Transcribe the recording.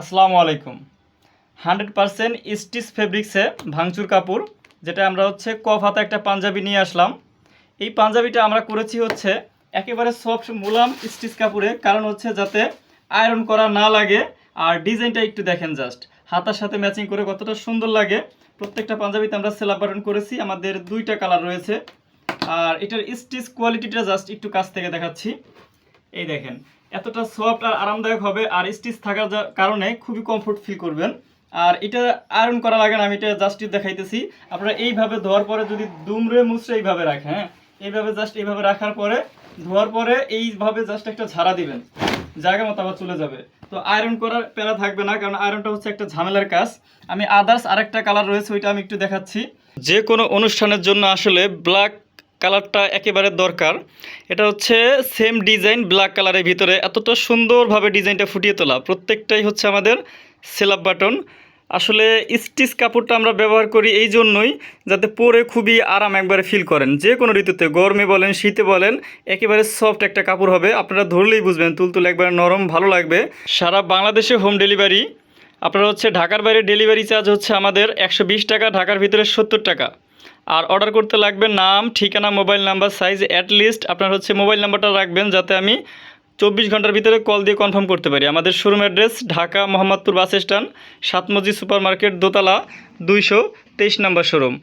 আসসালামু আলাইকুম। Hundred percent stitch ফেব্রিক্সে ভাঙচুর কাপড়, যেটা আমরা হচ্ছে কফ হাতা একটা পাঞ্জাবি নিয়ে আসলাম। এই পাঞ্জাবিটা আমরা করেছি হচ্ছে একেবারে সফট মুলাম স্টিচ কাপড়ে, কারণ হচ্ছে যাতে আয়রন করা না লাগে। আর ডিজাইনটা একটু দেখেন জাস্ট, হাতার সাথে ম্যাচিং করে কতটা সুন্দর লাগে। প্রত্যেকটা পাঞ্জাবিতে আমরা সেলাপ বাটন করেছি, আমাদের দুইটা কালার রয়েছে। আর এটার স্টিচ কোয়ালিটিটা জাস্ট একটু কাছ থেকে দেখাচ্ছি। এই দেখেন এতটা সফট আর আরামদায়ক হবে আর স্টিচ থাকার কারণে খুবই কমফোর্ট ফিল করবেন। আর এটা আয়রন করা লাগে না, আমি এটা জাস্ট দেখাইতেছি। আপনারা এইভাবে ধোয়ার পরে যদি দুমড়ে মুচড়ে এইভাবে রাখেন হ্যাঁ? এইভাবে জাস্ট এইভাবে রাখার পরে, ধোয়ার পরে এইভাবে জাস্ট একটা ঝাড়া দিবেন। জায়গা মতো আবার চলে যাবে। তো আয়রন করার প্যারা থাকবে না, কারণ আয়রনটা হচ্ছে একটা ঝামেলার কাজ। আমি আদার্স আরেকটা কালার রয়েছে, ওইটা আমি একটু দেখাচ্ছি। যে কোনো অনুষ্ঠানের জন্য আসলে ব্ল্যাক কালারটা একেবারে দরকার। এটা হচ্ছে সেম ডিজাইন ব্ল্যাক কালারের ভিতরে। এতটা সুন্দরভাবে ডিজাইনটা ফুটিয়ে তোলা। প্রত্যেকটাই হচ্ছে আমাদের সেলাপ বাটন। আসলে স্টিচ কাপড়টা আমরা ব্যবহার করি এই জন্যই যাতে পরে খুবই আরাম একবারে ফিল করেন। যে কোনো ঋতুতে, গরমে বলেন, শীতে বলেন, একেবারে সফট একটা কাপড় হবে। আপনারা ধরলেই বুঝবেন, তুলতুল একবারে নরম, ভালো লাগবে। সারা বাংলাদেশে হোম ডেলিভারি আপনারা হচ্ছে ঢাকার বাইরে ডেলিভারি চার্জ হচ্ছে আমাদের একশো বিশ টাকা, ঢাকার ভিতরে সত্তর টাকা। আর অর্ডার করতে লাগবে নাম, ঠিকানা mobile number size at least আপনার হচ্ছে মোবাইল নাম্বারটা রাখবেন যাতে আমি চব্বিশ ঘণ্টার ভিতরে কল দিয়ে কনফার্ম করতে পারি। আমাদের showroom address Dhaka Mohammadpur bus stand সাতমজি super market দোতলা, দুইশো তেইশ নম্বর শোরুম